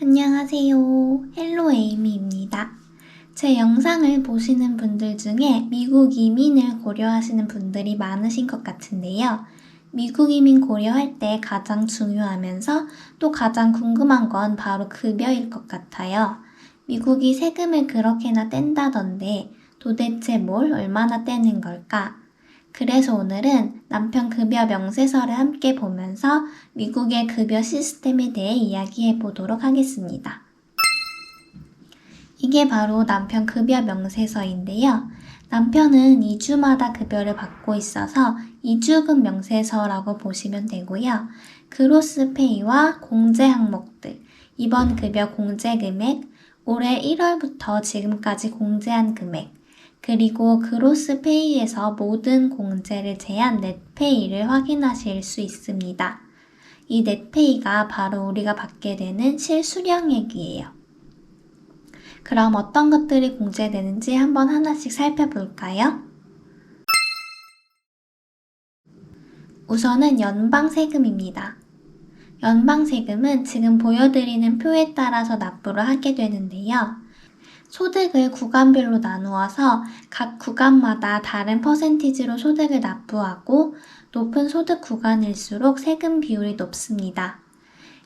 안녕하세요. 헬로 에이미입니다. 제 영상을 보시는 분들 중에 미국 이민을 고려하시는 분들이 많으신 것 같은데요. 미국 이민 고려할 때 가장 중요하면서 또 가장 궁금한 건 바로 급여일 것 같아요. 미국이 세금을 그렇게나 뗀다던데 도대체 뭘 얼마나 떼는 걸까? 그래서 오늘은 남편 급여 명세서를 함께 보면서 미국의 급여 시스템에 대해 이야기해 보도록 하겠습니다. 이게 바로 남편 급여 명세서인데요. 남편은 2주마다 급여를 받고 있어서 2주급 명세서라고 보시면 되고요. 그로스페이와 공제 항목들, 이번 급여 공제 금액, 올해 1월부터 지금까지 공제한 금액, 그리고 그로스페이에서 모든 공제를 제한 넷페이를 확인하실 수 있습니다. 이 넷페이가 바로 우리가 받게 되는 실수령액이에요. 그럼 어떤 것들이 공제되는지 한번 하나씩 살펴볼까요? 우선은 연방세금입니다. 연방세금은 지금 보여드리는 표에 따라서 납부를 하게 되는데요. 소득을 구간별로 나누어서 각 구간마다 다른 퍼센티지로 소득을 납부하고 높은 소득 구간일수록 세금 비율이 높습니다.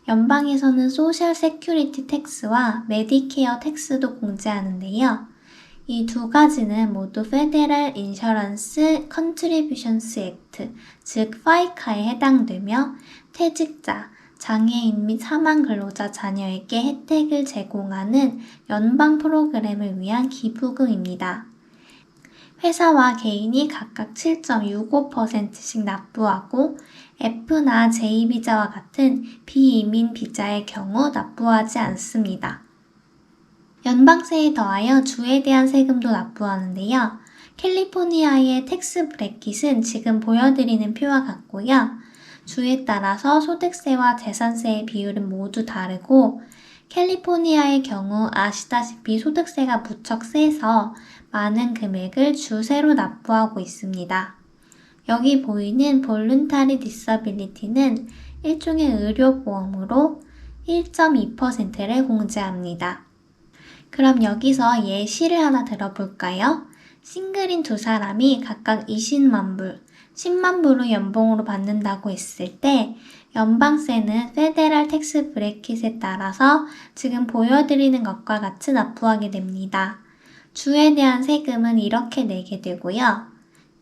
연방에서는 소셜 세큐리티 텍스와 메디케어 텍스도 공제하는데요. 이 두 가지는 모두 페데럴 인셔런스 컨트리뷰션스 액트, 즉 파이카에 해당되며 퇴직자, 장애인 및 사망 근로자 자녀에게 혜택을 제공하는 연방 프로그램을 위한 기부금입니다. 회사와 개인이 각각 7.65%씩 납부하고 F나 J비자와 같은 비이민 비자의 경우 납부하지 않습니다. 연방세에 더하여 주에 대한 세금도 납부하는데요. 캘리포니아의 텍스 브레킷은 지금 보여드리는 표와 같고요. 주에 따라서 소득세와 재산세의 비율은 모두 다르고 캘리포니아의 경우 아시다시피 소득세가 무척 세서 많은 금액을 주세로 납부하고 있습니다. 여기 보이는 볼룬타리 디서빌리티는 일종의 의료보험으로 1.2%를 공제합니다. 그럼 여기서 예시를 하나 들어볼까요? 싱글인 두 사람이 각각 20만 불, 10만 불을 연봉으로 받는다고 했을 때 연방세는 페데랄 텍스 브레킷에 따라서 지금 보여드리는 것과 같이 납부하게 됩니다. 주에 대한 세금은 이렇게 내게 되고요.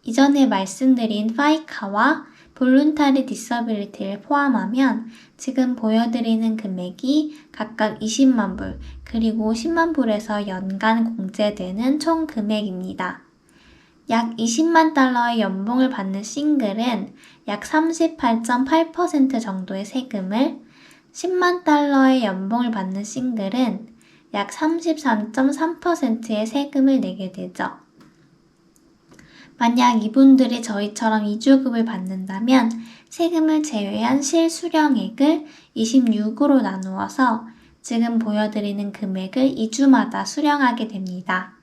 이전에 말씀드린 파이카와 볼룬타리 디서빌리티를 포함하면 지금 보여드리는 금액이 각각 20만 불, 그리고 10만 불에서 연간 공제되는 총 금액입니다. 약 20만 달러의 연봉을 받는 싱글은 약 38.8% 정도의 세금을, 10만 달러의 연봉을 받는 싱글은 약 33.3%의 세금을 내게 되죠. 만약 이분들이 저희처럼 2주급을 받는다면 세금을 제외한 실수령액을 26으로 나누어서 지금 보여드리는 금액을 2주마다 수령하게 됩니다.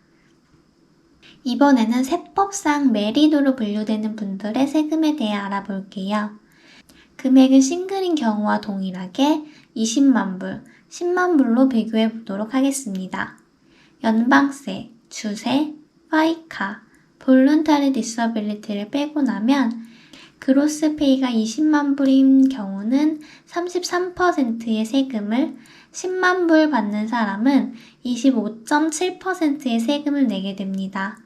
이번에는 세법상 메리드로 분류되는 분들의 세금에 대해 알아볼게요. 금액은 싱글인 경우와 동일하게 20만 불, 10만 불로 비교해 보도록 하겠습니다. 연방세, 주세, 파이카, 볼룬타리 디서빌리티를 빼고 나면 그로스페이가 20만 불인 경우는 33%의 세금을 10만 불 받는 사람은 25.7%의 세금을 내게 됩니다.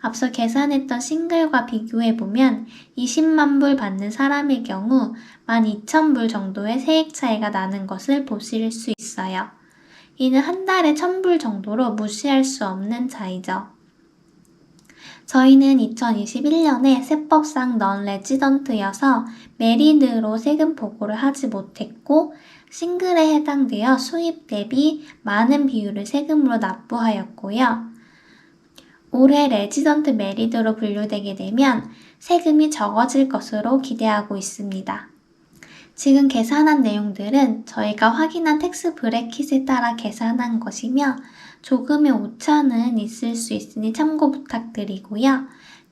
앞서 계산했던 싱글과 비교해보면 20만 불 받는 사람의 경우 12,000불 정도의 세액 차이가 나는 것을 보실 수 있어요. 이는 한 달에 1,000불 정도로 무시할 수 없는 차이죠. 저희는 2021년에 세법상 넌 레지던트여서 메리드로 세금 보고를 하지 못했고 싱글에 해당되어 수입 대비 많은 비율을 세금으로 납부하였고요. 올해 레지던트 메리드로 분류되게 되면 세금이 적어질 것으로 기대하고 있습니다. 지금 계산한 내용들은 저희가 확인한 텍스 브레킷에 따라 계산한 것이며 조금의 오차는 있을 수 있으니 참고 부탁드리고요.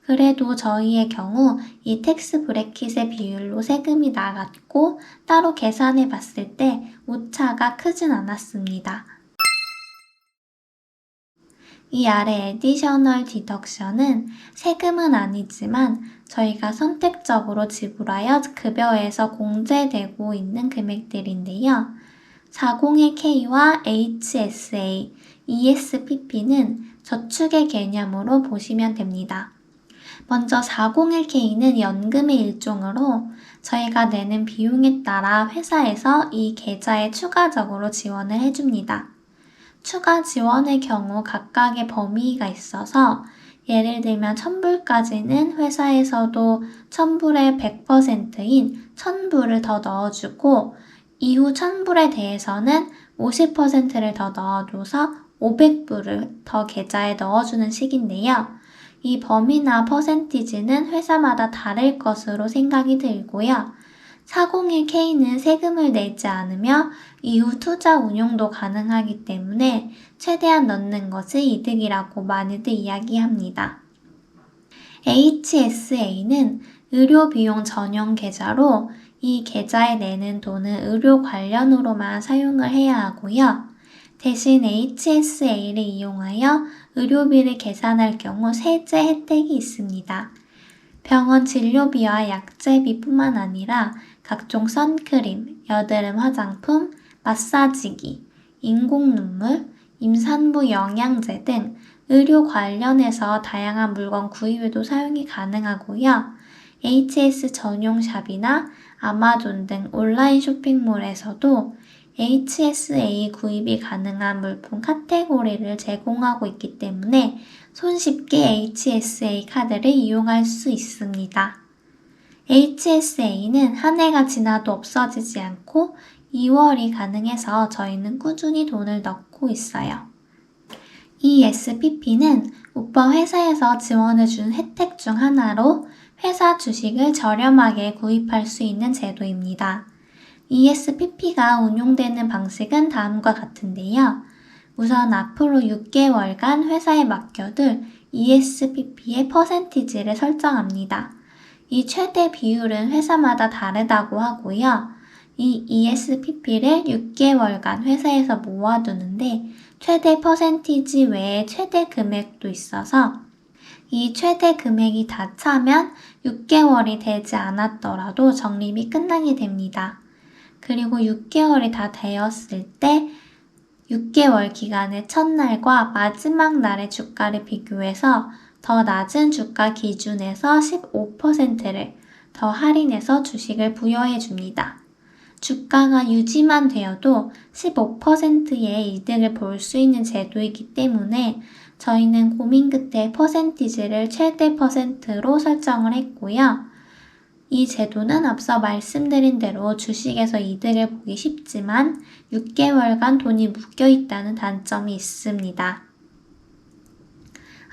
그래도 저희의 경우 이 텍스 브레킷의 비율로 세금이 나갔고 따로 계산해 봤을 때 오차가 크진 않았습니다. 이 아래 에디셔널 디덕션은 세금은 아니지만 저희가 선택적으로 지불하여 급여에서 공제되고 있는 금액들인데요. 401K와 HSA, ESPP는 저축의 개념으로 보시면 됩니다. 먼저 401K는 연금의 일종으로 저희가 내는 비용에 따라 회사에서 이 계좌에 추가적으로 지원을 해줍니다. 추가 지원의 경우 각각의 범위가 있어서 예를 들면 1000불까지는 회사에서도 1000불의 100%인 1000불을 더 넣어주고 이후 1000불에 대해서는 50%를 더 넣어줘서 500불을 더 계좌에 넣어주는 식인데요. 이 범위나 퍼센티지는 회사마다 다를 것으로 생각이 들고요. 401K는 세금을 내지 않으며 이후 투자 운용도 가능하기 때문에 최대한 넣는 것이 이득이라고 많이들 이야기합니다. HSA는 의료 비용 전용 계좌로 이 계좌에 내는 돈은 의료 관련으로만 사용을 해야 하고요. 대신 HSA를 이용하여 의료비를 계산할 경우 세제 혜택이 있습니다. 병원 진료비와 약제비뿐만 아니라 각종 선크림, 여드름 화장품, 마사지기, 인공 눈물, 임산부 영양제 등 의료 관련해서 다양한 물건 구입에도 사용이 가능하고요. HS 전용 샵이나 아마존 등 온라인 쇼핑몰에서도 HSA 구입이 가능한 물품 카테고리를 제공하고 있기 때문에 손쉽게 HSA 카드를 이용할 수 있습니다. HSA는 한 해가 지나도 없어지지 않고 2월이 가능해서 저희는 꾸준히 돈을 넣고 있어요. 이 SPP는 오빠 회사에서 지원해준 혜택 중 하나로 회사 주식을 저렴하게 구입할 수 있는 제도입니다. ESPP가 운용되는 방식은 다음과 같은데요. 우선 앞으로 6개월간 회사에 맡겨둘 ESPP의 퍼센티지를 설정합니다. 이 최대 비율은 회사마다 다르다고 하고요. 이 ESPP를 6개월간 회사에서 모아두는데 최대 퍼센티지 외에 최대 금액도 있어서 이 최대 금액이 다 차면 6개월이 되지 않았더라도 적립이 끝나게 됩니다. 그리고 6개월이 다 되었을 때 6개월 기간의 첫날과 마지막 날의 주가를 비교해서 더 낮은 주가 기준에서 15%를 더 할인해서 주식을 부여해 줍니다. 주가가 유지만 되어도 15%의 이득을 볼 수 있는 제도이기 때문에 저희는 고민 끝에 퍼센티지를 최대 퍼센트로 설정을 했고요. 이 제도는 앞서 말씀드린 대로 주식에서 이득을 보기 쉽지만 6개월간 돈이 묶여 있다는 단점이 있습니다.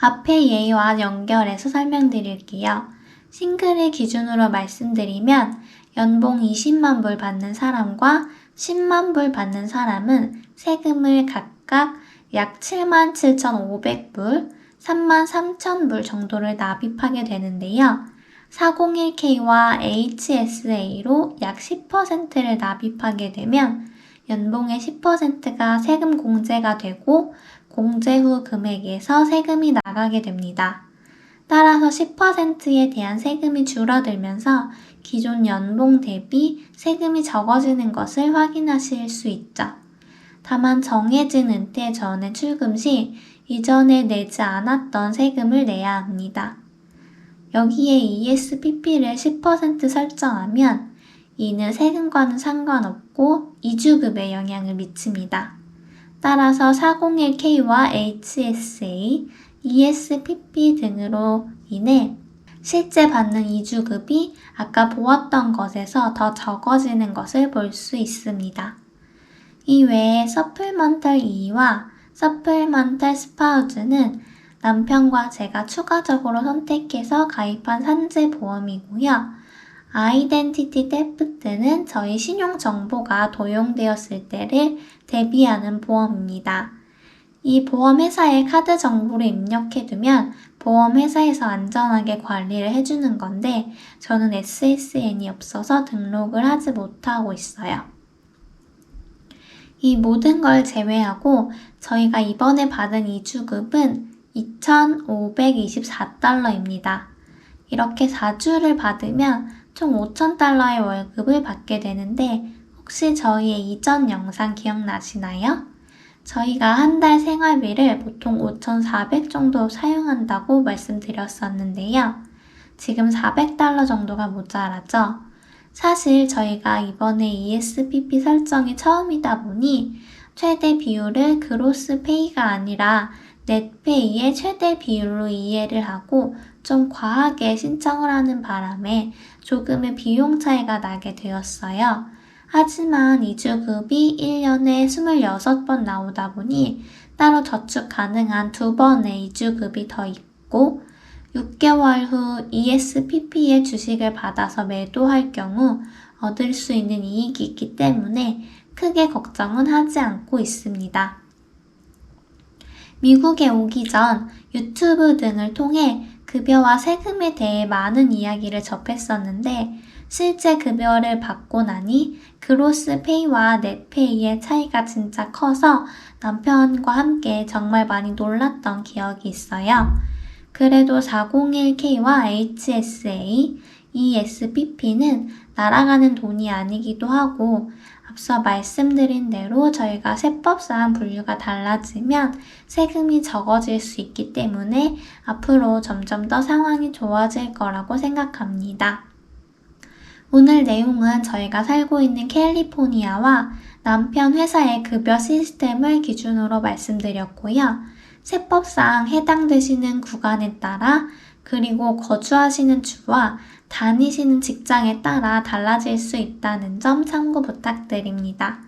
앞의 예와 연결해서 설명드릴게요. 싱글을 기준으로 말씀드리면 연봉 20만 불 받는 사람과 10만 불 받는 사람은 세금을 각각 약 7만 7,500불, 3만 3천 불 정도를 납입하게 되는데요. 401K와 HSA로 약 10%를 납입하게 되면 연봉의 10%가 세금 공제가 되고 공제 후 금액에서 세금이 나가게 됩니다. 따라서 10%에 대한 세금이 줄어들면서 기존 연봉 대비 세금이 적어지는 것을 확인하실 수 있죠. 다만 정해진 은퇴 전에 출금 시 이전에 내지 않았던 세금을 내야 합니다. 여기에 ESPP를 10% 설정하면 이는 세금과는 상관없고 이주급에 영향을 미칩니다. 따라서 401K와 HSA, ESPP 등으로 인해 실제 받는 이주급이 아까 보았던 것에서 더 적어지는 것을 볼 수 있습니다. 이 외에 서플먼털 2와 서플먼털 스파우즈는 남편과 제가 추가적으로 선택해서 가입한 산재 보험이고요. 아이덴티티 데프트는 저희 신용 정보가 도용되었을 때를 대비하는 보험입니다. 이 보험회사의 카드 정보를 입력해두면 보험회사에서 안전하게 관리를 해주는 건데 저는 SSN이 없어서 등록을 하지 못하고 있어요. 이 모든 걸 제외하고 저희가 이번에 받은 이주급은 2,524달러입니다. 이렇게 4주를 받으면 총 5,000달러의 월급을 받게 되는데 혹시 저희의 이전 영상 기억나시나요? 저희가 한 달 생활비를 보통 5,400 정도 사용한다고 말씀드렸었는데요. 지금 400달러 정도가 모자라죠? 사실 저희가 이번에 ESPP 설정이 처음이다 보니 최대 비율을 그로스 페이가 아니라 넷페이의 최대 비율로 이해를 하고 좀 과하게 신청을 하는 바람에 조금의 비용 차이가 나게 되었어요. 하지만 이주급이 1년에 26번 나오다 보니 따로 저축 가능한 두 번의 이주급이 더 있고 6개월 후 ESPP의 주식을 받아서 매도할 경우 얻을 수 있는 이익이 있기 때문에 크게 걱정은 하지 않고 있습니다. 미국에 오기 전 유튜브 등을 통해 급여와 세금에 대해 많은 이야기를 접했었는데 실제 급여를 받고 나니 그로스 페이와 넷페이의 차이가 진짜 커서 남편과 함께 정말 많이 놀랐던 기억이 있어요. 그래도 401k와 HSA, ESPP는 날아가는 돈이 아니기도 하고 앞서 말씀드린 대로 저희가 세법상 분류가 달라지면 세금이 적어질 수 있기 때문에 앞으로 점점 더 상황이 좋아질 거라고 생각합니다. 오늘 내용은 저희가 살고 있는 캘리포니아와 남편 회사의 급여 시스템을 기준으로 말씀드렸고요. 세법상 해당되시는 구간에 따라 그리고 거주하시는 주와 다니시는 직장에 따라 달라질 수 있다는 점 참고 부탁드립니다.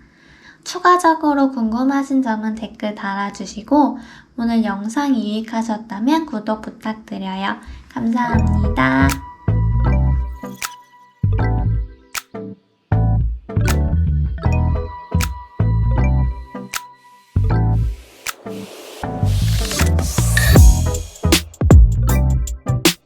추가적으로 궁금하신 점은 댓글 달아주시고 오늘 영상이 유익하셨다면 구독 부탁드려요. 감사합니다.